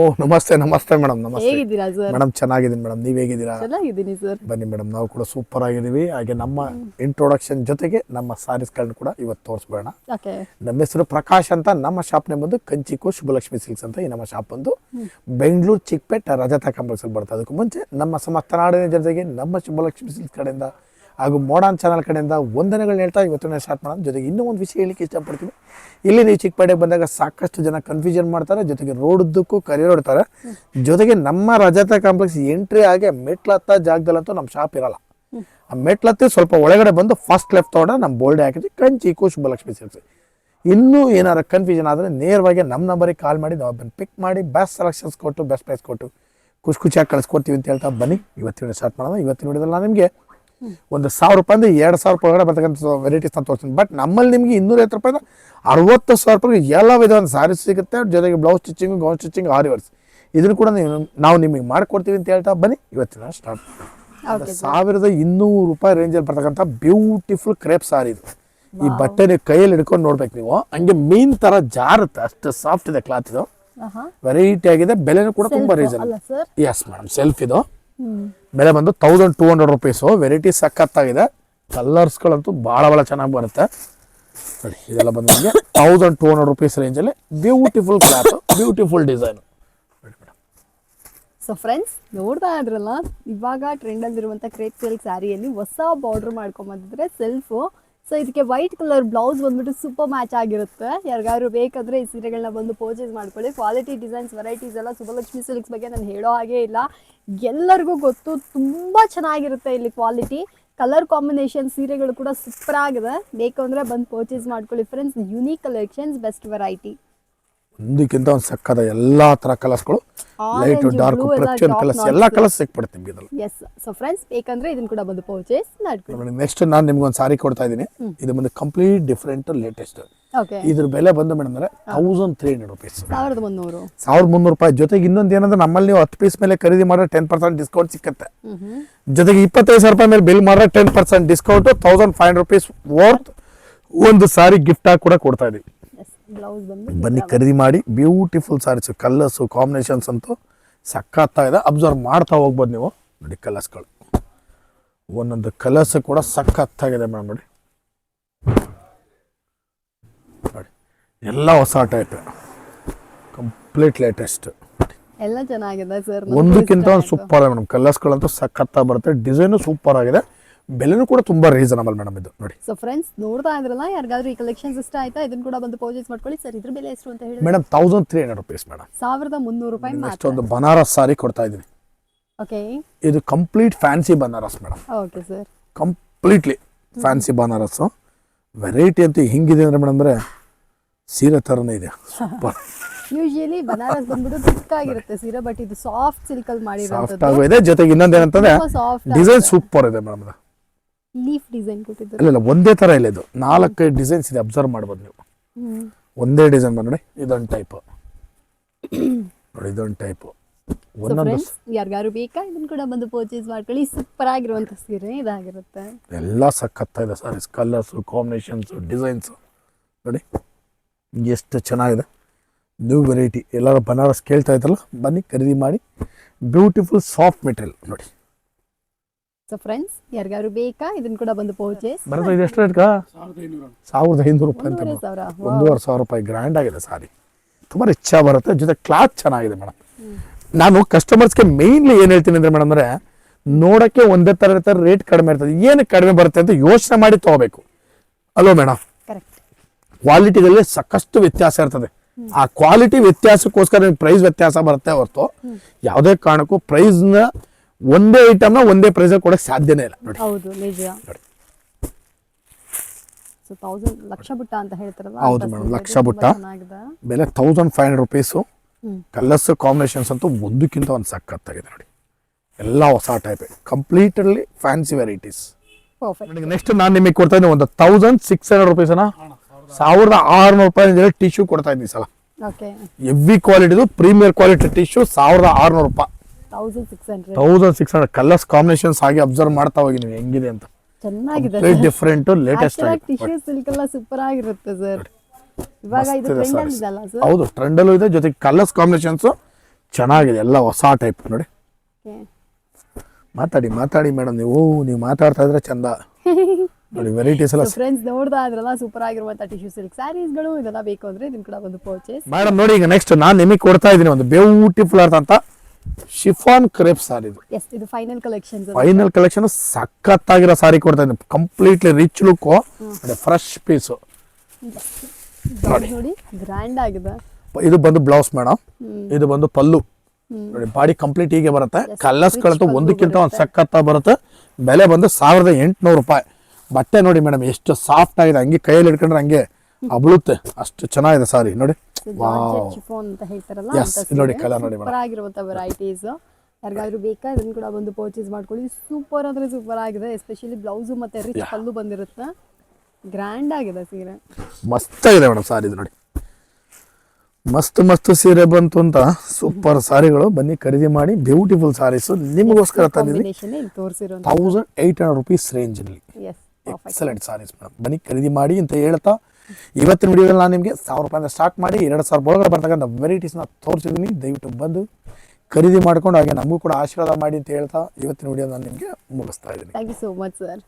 ಓ ನಮಸ್ತೆ ನಮಸ್ತೆ ಮೇಡಮ್ ನಮಸ್ತೆ. ಹೇಗಿದ್ದೀರಾ ಸರ್ ಮೇಡಮ್ ಚೆನ್ನಾಗಿದ್ದೀನಿ ಮೇಡಮ್. ನೀವು ಹೇಗಿದ್ದೀರಾ? ಚೆನ್ನಾಗಿದ್ದೀನಿ ಸರ್ ಬನ್ನಿ ಮೇಡಮ್ ನಾವು ಕೂಡ ಸೂಪರ್ ಆಗಿದ್ದೀವಿ. ಹಾಗೆ ನಮ್ಮ ಇಂಟ್ರೊಡಕ್ಷನ್ ಜೊತೆಗೆ ನಮ್ಮ ಸಾರೀಸ್ಗಳನ್ನ ಕೂಡ ಇವತ್ತು ತೋರಿಸ್ಬೇಡ ಓಕೆ. ನಮ್ಮ ಹೆಸರು ಪ್ರಕಾಶ್ ಅಂತ ನಮ್ಮ ಶಾಪ್ನೇ ಬಂದು ಕಂಚಿಕು ಶುಭಲಕ್ಷ್ಮಿ ಸಿಲ್ಕ್ಸ್ ಅಂತ ಈ ನಮ್ಮ ಶಾಪ್ ಬಂದು ಬೆಂಗಳೂರು ಚಿಕ್ಕಪೇಟೆ ರಜತ ಕಾಂಪ್ಲೆಕ್ಸ್ ಅಲ್ಲಿ ಬರ್ತಾ ಅದಕ್ಕೂ ಮುಂಚೆ ನಮ್ಮ ಸಮಸ್ತ ನಾಡಿನ ಜನತೆಗೆ ನಮ್ಮ ಶುಭಲಕ್ಷ್ಮಿ ಸಿಲ್ಕ್ಸ್ ಕಡೆಯಿಂದ ಹಾಗೂ ಮೋಡಾನ್ ಚಾನಲ್ ಕಡೆಯಿಂದ ವಂದನೆಗಳು ಹೇಳ್ತಾ ಇವತ್ತಿನ ಸ್ಟಾರ್ಟ್ ಮಾಡೋಣ. ಜೊತೆಗೆ ಇನ್ನೂ ಒಂದು ವಿಷಯ ಹೇಳಿಕ್ಕೆ ಇಷ್ಟಪಡ್ತೀನಿ. ಇಲ್ಲಿ ನೀವು ಚಿಕ್ಕಪೇಟೆಗೆ ಬಂದಾಗ ಸಾಕಷ್ಟು ಜನ ಕನ್ಫ್ಯೂಷನ್ ಮಾಡ್ತಾರೆ, ಜೊತೆಗೆ ರೋಡ್ ಕರಿಯರ್ ಹೊಡ್ತಾರೆ. ಜೊತೆಗೆ ನಮ್ಮ ರಜತ ಕಾಂಪ್ಲೆಕ್ಸ್ ಎಂಟ್ರಿ ಆಗಿ ಮೆಟ್ಲತ್ತ ಜಾಗದಲ್ಲಂತೂ ನಮ್ಮ ಶಾಪ್ ಇರಲ್ಲ. ಆ ಮೆಟ್ಲತ್ತಿ ಸ್ವಲ್ಪ ಒಳಗಡೆ ಬಂದು ಫಸ್ಟ್ ಲೆಫ್ಟ್ ತೊಗೊಂಡ್ರೆ ನಮ್ಮ ಬೋಲ್ಡೆ ಹಾಕಿದ್ವಿ ಕಂಚಿ ಶುಭಲಕ್ಷ್ಮಿ ಸಿಲ್ಕ್ಸ್ ಇನ್ನೂ ಏನಾರ ಕನ್ಫ್ಯೂಷನ್ ಆದರೆ ನೇರವಾಗಿ ನಮ್ಮ ನಂಬರಿಗೆ ಕಾಲ್ ಮಾಡಿ ನಾವು ಬಂದು ಪಿಕ್ ಮಾಡಿ ಬೆಸ್ಟ್ ಸೆಲೆಕ್ಷನ್ಸ್ ಕೊಟ್ಟು ಬೆಸ್ಟ್ ಪ್ರೈಸ್ ಕೊಟ್ಟು, ಖುಷಿ ಖುಷಿಯಾಗಿ ಕಳಿಸ್ಕೊಡ್ತೀವಿ ಅಂತ ಹೇಳ್ತಾ ಬನ್ನಿ. ಇವತ್ತಿನ ಸ್ಟಾರ್ಟ್ ಮಾಡೋಣ. ಇವತ್ತಿನ ನಾನು ನಿಮಗೆ ಒಂದು ಸಾವಿರ ರೂಪಾಯಿಂದ ಎರಡು ಸಾವಿರ ರೂಪಾಯಿ ಒಳಗಡೆ ಬರ್ತಕ್ಕಂಥ ವೆರೈಟೀಸ್ ನಾನು ತೋರಿಸ್ತೀನಿ. ಬಟ್ ನಮ್ಮಲ್ಲಿ ನಿಮಗೆ ಇನ್ನೂರೈವತ್ತು ರೂಪಾಯಿಂದ ಅರವತ್ತು ಸಾವಿರ ರೂಪಾಯಿ ಎಲ್ಲ ವಿಧವಾದ ಸಾರಿ ಸಿಗುತ್ತೆ. ಜೊತೆಗೆ blouse stitching gown stitching aari works ಇದನ್ನು ಕೂಡ ನೀವು ನಾವು ನಿಮಗೆ ಮಾಡಿಕೊಡ್ತೀವಿ ಅಂತ ಹೇಳ್ತಾ ಬನ್ನಿ. ಇವತ್ತಿನ ಸ್ಟಾರ್ಟ್ ಸಾವಿರದ ಇನ್ನೂರು ರೂಪಾಯಿ ರೇಂಜಲ್ಲಿ ಬರ್ತಕ್ಕಂಥ ಬ್ಯೂಟಿಫುಲ್ ಕ್ರೇಪ್ ಸಾರಿ ಇದು. ಈ ಬಟ್ಟೆ ನೀವು ಕೈಯಲ್ಲಿ ಹಿಡ್ಕೊಂಡು ನೋಡ್ಬೇಕು ನೀವು. ಹಂಗೆ ಮೀನ್ ತರ ಜಾರುತ್ತೆ. ಅಷ್ಟು ಸಾಫ್ಟ್ ಇದೆ ಕ್ಲಾತ್ ಇದು. ವೆರೈಟಿ ಆಗಿದೆ. ಬೆಲೆನೂ ಕೂಡ ತುಂಬಾ ರೀಸನ್ ಎಸ್ ಮೇಡಮ್ ಸೆಲ್ಫ್ ಇದು. ಬೆಲೆ ಬಂದು thousand two hundred rupees variety ಸಖತ್ತಾಗಿದೆ. ಕಲರ್ಸ್ಗಳಂತೂ ಭಾಳ ಭಾಳ ಚೆನ್ನಾಗಿ ಬರುತ್ತೆ. ನೋಡಿ, ಇದೆಲ್ಲ ಬಂದು ನಿಮಗೆ ತೌಸಂಡ್ ಟೂ ಹಂಡ್ರೆಡ್ ರುಪೀಸ್ ರೇಂಜಲ್ಲಿ beautiful cloth beautiful design so friends ನೋಡ್ತಾ ಇದ್ರಲ್ಲ, ಇವಾಗ ಟ್ರೆಂಡಲ್ಲಿರುವಂಥ ಕ್ರೇಪ್ ಸಿಲ್ಕ್ ಸ್ಯಾರಿಯಲ್ಲಿ ಹೊಸ ಬಾರ್ಡರ್ ಮಾಡ್ಕೊಂಬಂದಿದ್ರೆ ಸೆಲ್ಫು ಸೊ ಇದಕ್ಕೆ ವೈಟ್ ಕಲರ್ ಬ್ಲೌಸ್ ಬಂದ್ಬಿಟ್ಟು ಸೂಪರ್ ಮ್ಯಾಚ್ ಆಗಿರುತ್ತೆ. ಯಾರಿಗಾದ್ರು ಬೇಕಾದ್ರೆ ಈ ಸೀರೆಗಳನ್ನ ಬಂದು ಪರ್ಚೇಸ್ ಮಾಡ್ಕೊಳ್ಳಿ. ಕ್ವಾಲಿಟಿ ಡಿಸೈನ್ಸ್ ವೆರೈಟೀಸ್ ಎಲ್ಲ ಸುಭಲಕ್ಷ್ಮಿ ಸಿಲ್ಕ್ಸ್ ಬಗ್ಗೆ ನಾನು ಹೇಳೋ ಹಾಗೆ ಇಲ್ಲ. ಎಲ್ಲರಿಗೂ ಗೊತ್ತು, ತುಂಬ ಚೆನ್ನಾಗಿರುತ್ತೆ ಇಲ್ಲಿ ಕ್ವಾಲಿಟಿ ಕಲರ್ ಕಾಂಬಿನೇಷನ್ ಸೀರೆಗಳು ಕೂಡ ಸೂಪರ್ ಆಗಿದೆ. ಬೇಕು ಅಂದರೆ ಬಂದು ಪರ್ಚೇಸ್ ಮಾಡ್ಕೊಳ್ಳಿ. Friends unique collections best variety ಒಂದಕ್ಕಿಂತ ಒಂದು ಸಕ್ಕದ ಎಲ್ಲ ಥರ ಕಲರ್ಸ್ಗಳು ಲೈಟ್ ಡಾರ್ಕ್ ಪ್ರತಿಯೊಂದು ಕಲರ್ಸ್ ಎಲ್ಲಾ ಕಲರ್ಸ್ ಸಿಕ್ಬಿಡುತ್ತೆ ನಿಮ್ಗೆ ಇದ್ರಲ್ಲಿ. ಎಸ್ ಸೊ ಫ್ರೆಂಡ್ಸ್ ಏಕಂದ್ರೆ ಇದನ್ನ ಕೂಡ ಬಂದು ಪರ್ಚೇಸ್ ಮಾಡ್ಕೊಳ್ಳಿ. ನೆಕ್ಸ್ಟ್ ನಾನು ನಿಮ್ಗೆ ಒಂದು ಸಾರಿ ಕೊಡ್ತಾ ಇದ್ದೀನಿ. ಇದು ಬಂದು ಕಂಪ್ಲೀಟ್ ಡಿಫ್ರೆಂಟ್ ಲೇಟೆಸ್ಟ್ ಓಕೆ ಇದ್ರ ಬೆಲೆ ಬಂದು ಮೇಡಮ್ ಅಂದ್ರೆ ತೌಸಂಡ್ ತ್ರೀ ಹಂಡ್ರೆಡ್ ರುಪೀಸ್ ಸಾವಿರದ ಮುನ್ನೂರು. ಸಾವಿರದ ಮುನ್ನೂರು ರೂಪಾಯಿ. ಜೊತೆಗೆ ಇನ್ನೊಂದು ಏನಂದ್ರೆ ನಮ್ಮಲ್ಲಿ ನೀವು ಹತ್ತು ಪೀಸ್ ಮೇಲೆ ಖರೀದಿ ಮಾಡಿದ್ರೆ ಟೆನ್ ಪರ್ಸೆಂಟ್ ಡಿಸ್ಕೌಂಟ್ ಸಿಕ್ಕತ್ತೆ. ಜೊತೆಗೆ ಇಪ್ಪತ್ತೈದು ಸಾವಿರ ರೂಪಾಯಿ ಮೇಲೆ ಬಿಲ್ ಮಾಡಿದ್ರೆ ten percent discount thousand five hundred rupees worth ಒಂದು ಸಾರಿ ಗಿಫ್ಟ್ ಆಗಿ ಕೂಡ ಕೊಡ್ತಾ ಇದೀವಿ ಬ್ಲೌಸ್ ಬಂದು ಬನ್ನಿ ಖರೀದಿ ಮಾಡಿ ಬ್ಯೂಟಿಫುಲ್ ಸಾರೀಸು ಕಲರ್ಸು ಕಾಂಬಿನೇಷನ್ಸ್ ಅಂತೂ ಸಖತ್ತಾಗಿದೆ ಅಬ್ಸರ್ವ್ ಮಾಡ್ತಾ ಹೋಗ್ಬೋದು ನೀವು. ನೋಡಿ ಕಲರ್ಸ್ಗಳು ಒಂದೊಂದು ಕಲರ್ಸ್ ಕೂಡ ಸಖತ್ತಾಗಿದೆ ಮೇಡಮ್ ನೋಡಿ. ನೋಡಿ ಎಲ್ಲ ಹೊಸ ಟೈಪ್ ಕಂಪ್ಲೀಟ್ ಲೇಟೆಸ್ಟ್ ಎಲ್ಲ ಚೆನ್ನಾಗಿದೆ ಸರ್ ಒಂದಕ್ಕಿಂತ ಒಂದು ಸೂಪರ್ ಮೇಡಮ್ ಕಲರ್ಸ್ಗಳಂತೂ ಸಖತ್ತಾಗಿ ಬರುತ್ತೆ ಡಿಸೈನು ಸೂಪರ್ ಆಗಿದೆ. ಬೆಲೆನೂ ಕೂಡ ತುಂಬಾ ರೀಸನಬಲ್ ಮೇಡಮ್ ಇದು ನೋಡಿ. ಸೊ ಫ್ರೆಂಡ್ಸ್ ನೋಡ್ತಾ ಇದ್ರಲ್ಲ ಯಾರಿಗಾದ್ರೂ ಈ ಕಲೆಕ್ಷನ್ಸ್ ಇಷ್ಟ ಆಯ್ತಾ? ಇದನ್ನ ಕೂಡ ಬಂದು ಪರ್ಚೇಸ್ ಮಾಡ್ಕೊಳ್ಳಿ. ಸರ್ ಇದ್ರ ಬೆಲೆ ಎಷ್ಟು ಅಂತ ಹೇಳಿ madam thousand three hundred rupees madam ಸಾವಿರದ ಮುನ್ನೂರು ರೂಪಾಯಿ ನೆಕ್ಸ್ಟ್ ಒಂದು ಬನಾರಸ್ ಸಾರಿ ಕೊಡ್ತಾ ಇದ್ದೀನಿ. ಓಕೆ ಇದು complete fancy Banaras madam okay sir completely fancy Banaras variety ಅಂತ ಹಿಂಗಿದೆ ಅಂದ್ರೆ ಮೇಡಮ್ ಅಂದ್ರೆ ಸೀರೆ ತರನೇ ಇದೆ. ಸೂಪರ್ ಯೂಶಲಿ ಬನಾರಸ್ ಬಂದ್ಬಿಟ್ಟು thick ಆಗಿರುತ್ತೆ ಸೀರೆ ಬಟ್ ಇದು ಸಾಫ್ಟ್ ಸಿಲ್ಕ್ ಅಲ್ಲಿ ಸಾಫ್ಟ್ ಆಗಿದೆ. ಜೊತೆಗೆ ಇನ್ನೊಂದು ಏನಂತಂದ್ರೆ ಡಿಸೈನ್ ಸೂಪರ್ ಇದೆ ಮೇಡಮ್ ಅದು. ಲೀಫ್ ಡಿಸೈನ್ ಕೊಟ್ಟಿದ್ದಾರೆ. ಇಲ್ಲ ಇಲ್ಲ ಒಂದೇ ಥರ ಇಲ್ಲ ಇದು. ನಾಲ್ಕೈದು ಡಿಸೈನ್ಸ್ ಇದೆ ಅಬ್ಸರ್ವ್ ಮಾಡ್ಬೋದು ನೀವು. ಒಂದೇ ಡಿಸೈನ್ ಬಂದು ನೋಡಿ ಇದೊಂದು ಟೈಪ್ ನೋಡಿ ಇದೊಂದು ಟೈಪ್ ಒಂದೊಂದು ಯಾರಿಗಾರು ಬೇಕಾ? ಇದನ್ನ ಕೂಡ ಬಂದು ಪರ್ಚೇಸ್ ಮಾಡ್ಕೊಳ್ಳಿ. ಸೂಪರ್ ಆಗಿರುವಂತ ಸೀರೆ ಇದಾಗಿರುತ್ತೆ. ಎಲ್ಲ ಸಖತ್ತಾಗಿದೆ ಸರ್ ಕಲರ್ಸು ಕಾಂಬಿನೇಷನ್ಸು ಡಿಸೈನ್ಸು ನೋಡಿ ಎಷ್ಟು ಚೆನ್ನಾಗಿದೆ. ನ್ಯೂ ವೆರೈಟಿ ಎಲ್ಲರೂ ಬನಾರಸ್ ಕೇಳ್ತಾ ಇದ್ರಲ್ಲ? ಬನ್ನಿ ಖರೀದಿ ಮಾಡಿ. ಬ್ಯೂಟಿಫುಲ್ ಸಾಫ್ಟ್ ಮೆಟೀರಿಯಲ್ ನೋಡಿ. ಸೊ ಫ್ರೆಂಡ್ಸ್ ಯಾರಿಗಾದ್ರು ಬೇಕಾ? ಇದನ್ನ ಕೂಡ ಬಂದು ಪರ್ಚೇಸ್ ಬರೋದು ಇದು ಎಷ್ಟು ರೇಟ್ಗಾ? ಸಾವಿರದ ಐನೂರು ರೂಪಾಯಿ ಅಂತ ಒಂದೂವರೆ ಸಾವಿರ. ಒಂದೂವರೆ ಸಾವಿರ ರೂಪಾಯಿ ಗ್ರ್ಯಾಂಡ್ ಆಗಿದೆ ಸಾರಿ. ತುಂಬ ರಿಚ್ ಬರುತ್ತೆ ಜೊತೆ ಕ್ಲಾತ್ ಚೆನ್ನಾಗಿದೆ ಮೇಡಮ್ ನಾನು ಕಸ್ಟಮರ್ಸ್ಗೆ ಮೇನ್ಲಿ ಏನು ಹೇಳ್ತೀನಿ ಅಂದರೆ ಮೇಡಮ್ ಅಂದರೆ ನೋಡೋಕ್ಕೆ ಒಂದೇ ಥರ ಇರ್ತಾರೆ ರೇಟ್ ಕಡಿಮೆ ಇರ್ತದೆ. ಏನು ಕಡಿಮೆ ಬರುತ್ತೆ ಅಂತ ಯೋಚನೆ ಮಾಡಿ ತಗೋಬೇಕು. ಅಲೋ ಮೇಡಮ್ ಕರೆಕ್ಟ್ ಕ್ವಾಲಿಟಿದಲ್ಲಿ ಸಾಕಷ್ಟು ವ್ಯತ್ಯಾಸ ಇರ್ತದೆ. ಆ ಕ್ವಾಲಿಟಿ ವ್ಯತ್ಯಾಸಕ್ಕೋಸ್ಕರ ನಿಮ್ಗೆ ಪ್ರೈಸ್ ವ್ಯತ್ಯಾಸ ಬರುತ್ತೆ ಹೊರತು ಯಾವುದೇ ಕಾರಣಕ್ಕೂ ಪ್ರೈಸ್ನ ಒಂದೇ ಐಟಮ್ನ ಒಂದೇ ಪ್ರೈಸಲ್ಲಿ ಕೊಡೋಕೆ ಸಾಧ್ಯನೇ ಇಲ್ಲ. ನೋಡಿ. ಹೌದು ನಿಜ. ನೋಡಿ. ಸೊ ತೌಸಂಡ್ ಲಕ್ಷ ಬುಟ್ಟ ಅಂತ ಹೇಳ್ತಾರಲ್ಲ ಹೌದು ಮೇಡಮ್ ಲಕ್ಷ ಬುಟ್ಟ. ಬೆಲೆ thousand five hundred rupees colours combinations ಅಂತೂ ಒಂದಕ್ಕಿಂತ ಒಂದು ಸಖತ್ತಾಗಿದೆ ನೋಡಿ. ಎಲ್ಲ ಹೊಸ type completely fancy varieties next ನಾನು ನಿಮಗೆ ಕೊಡ್ತಾ ಇದ್ದೀನಿ ಒಂದು ತೌಸಂಡ್ ಸಿಕ್ಸ್ ಹಂಡ್ರೆಡ್ ರುಪೀಸ್ನ ಸಾವಿರದ ಆರುನೂರು ರೂಪಾಯಿ ಟಿಶ್ಯೂ ಕೊಡ್ತಾ ಇದ್ದೀನಿ ಸಲ. ಓಕೆ ಎವ್ವಿ ಕ್ವಾಲಿಟಿದು ಪ್ರೀಮಿಯರ್ ಕ್ವಾಲಿಟಿ ಟಿಶ್ಯೂ ಸಾವಿರದ ಆರುನೂರು ರೂಪಾಯಿ. Thousand six hundred colours combinations ಆಗಿ ಅಬ್ಸರ್ವ್ ಮಾಡ್ತಾ ಹೋಗಿ ನೀವು ಹೆಂಗಿದೆ ಅಂತ. ಚೆನ್ನಾಗಿದೆ ಡಿಫ್ರೆಂಟ್ ಲೇಟೆಸ್ಟ್ ಟಿಶ್ಯೂ ಸಿಲ್ಕ್ ಎಲ್ಲ ಸೂಪರ್ ಆಗಿರುತ್ತೆ ಸರ್. ಇವಾಗ ಇದು ಟ್ರೆಂಡ್. ಇದಲ್ಲ ಸರ್. ಹೌದು ಟ್ರೆಂಡಲ್ಲೂ ಇದೆ. ಜೊತೆಗೆ ಕಲರ್ಸ್ ಕಾಂಬಿನೇಷನ್ಸ್ ಚೆನ್ನಾಗಿದೆ. ಎಲ್ಲ ಹೊಸ ಟೈಪ್ ನೋಡಿ. ಮಾತಾಡಿ ಮಾತಾಡಿ ಮೇಡಮ್ ನೀವು. ನೀವು ಮಾತಾಡ್ತಾ ಇದ್ರೆ ಚಂದ. ನೋಡಿ ವೆರೈಟೀಸ್ ಎಲ್ಲ ಫ್ರೆಂಡ್ಸ್ ನೋಡ್ತಾ ಇದ್ರಲ್ಲ ಸೂಪರ್ ಆಗಿರುವಂತ ಟಿಶ್ಯೂ ಸಿಲ್ಕ್ ಸ್ಯಾರೀಸ್ಗಳು ಇದೆಲ್ಲ ಬೇಕು ಅಂದ್ರೆ ನಿಮ್ ಕೂಡ ಒಂದು ಪರ್ಚೇಸ್ ಮೇಡಮ್ ನೋಡಿ ಈಗ ನೆಕ್ಸ್ಟ್ ನಾನು ನಿಮಗೆ ಕೊಡ್ತಾ ಇದ್ದೀನಿ ಒಂದು ಬ್ಯೂಟಿಫುಲ್ ಅಂತ. ಶಿಫಾನ್ ಕ್ರೇಪ್ ಸಾರಿ ಇದು. ಎಸ್ ಇದು ಫೈನಲ್ ಕಲೆಕ್ಷನ್ ಫೈನಲ್ ಕಲೆಕ್ಷನ್ ಸಖತ್ತಾಗಿರೋ ಸಾರಿ ಕೊಡ್ತಾ ಇದ್ದೀನಿ. Completely rich look fresh piece ನೋಡಿ. ಗ್ರ್ಯಾಂಡ್ ಆಗಿದೆ. ಇದು ಬಂದು ಬ್ಲೌಸ್ ಮೇಡಮ್ ಇದು ಬಂದು ಪಲ್ಲು. ನೋಡಿ ಬಾಡಿ ಕಂಪ್ಲೀಟ್ ಹೀಗೆ ಬರುತ್ತೆ. ಕಲರ್ಸ್ಗಳಂತೂ ಒಂದಕ್ಕಿಂತ ಒಂದು ಸಖತ್ತ ಬರುತ್ತೆ. ಬೆಲೆ ಬಂದು ಸಾವಿರದ ಎಂಟುನೂರು ರೂಪಾಯಿ. ಬಟ್ಟೆ ನೋಡಿ ಮೇಡಮ್ ಎಷ್ಟು ಸಾಫ್ಟ್ ಆಗಿದೆ. ಹಂಗೆ ಕೈಯಲ್ಲಿ ಇಟ್ಕೊಂಡ್ರೆ ಹಂಗೆ ಅಬ್ಳುತ್ತೆ. ಅಷ್ಟು ಚೆನ್ನಾಗಿದೆ ಸಾರಿ ನೋಡಿ. ಚಿಫೋನ್ ಅಂತ ಹೇಳ್ತಾರಲ್ಲ ನೋಡಿ ಕಲರ್ ನೋಡಿ ಆಗಿರುವಂತ ವೆರೈಟೀಸ್ ಯಾರಿಗಾದ್ರೂ ಬೇಕಾ ಇದನ್ನ ಕೂಡ ಬಂದು ಪರ್ಚೇಸ್ ಮಾಡ್ಕೊಳ್ಳಿ. ಸೂಪರ್ ಅಂದ್ರೆ ಸೂಪರ್ ಆಗಿದೆ ಎಸ್ಪೆಷಲಿ ಬ್ಲೌಸು ಮತ್ತೆ ರಿಚ್ ಪಲ್ಲು ಬಂದಿರುತ್ತೆ. ಗ್ರ್ಯಾಂಡ್ ಆಗಿದೆ ಸೀರೆ. ಮಸ್ತಾಗಿದೆ ಮೇಡಮ್ ಸಾರಿ ಇದು ನೋಡಿ. ಮಸ್ತ್ ಮಸ್ತ್ ಸೀರೆ ಬಂತು ಅಂತ ಸೂಪರ್ ಸಾರಿಗಳು. ಬನ್ನಿ ಖರೀದಿ ಮಾಡಿ ಬ್ಯೂಟಿಫುಲ್ ಸಾರೀಸ್. ನಿಮಗೋಸ್ಕರ ತಂದಿದ್ದೀನಿ. ತೌಸಂಡ್ ಏಟ್ ಹಂಡ್ರೆಡ್ ರುಪೀಸ್ ರೇಂಜಲ್ಲಿ ಎಸ್ ಎಕ್ಸಲೆಂಟ್ ಸಾರೀಸ್ ಮೇಡಮ್ ಬನ್ನಿ ಖರೀದಿ ಮಾಡಿ ಅಂತ ಹೇಳ್ತಾ ಇವತ್ತಿನ ವಿಡಿಯೋದಲ್ಲಿ ನಾನು ನಿಮಗೆ ಸಾವಿರ ರೂಪಾಯಿಂದ ಸ್ಟಾರ್ಟ್ ಮಾಡಿ ಎರಡು ಸಾವಿರ ಒಳಗಡೆ ಬರ್ತಕ್ಕಂಥ ವೆರೈಟೀಸ್ನ ತೋರಿಸಿದ್ದೀನಿ. ದಯವಿಟ್ಟು ಬಂದು ಖರೀದಿ ಮಾಡ್ಕೊಂಡು ಹಾಗೆ ನಮಗೂ ಕೂಡ ಆಶೀರ್ವಾದ ಮಾಡಿ ಅಂತ ಹೇಳ್ತಾ ಇವತ್ತಿನ ವಿಡಿಯೋ ನಾನು ನಿಮಗೆ ಮುಗಿಸ್ತಾ ಇದ್ದೀನಿ. Thank you so much sir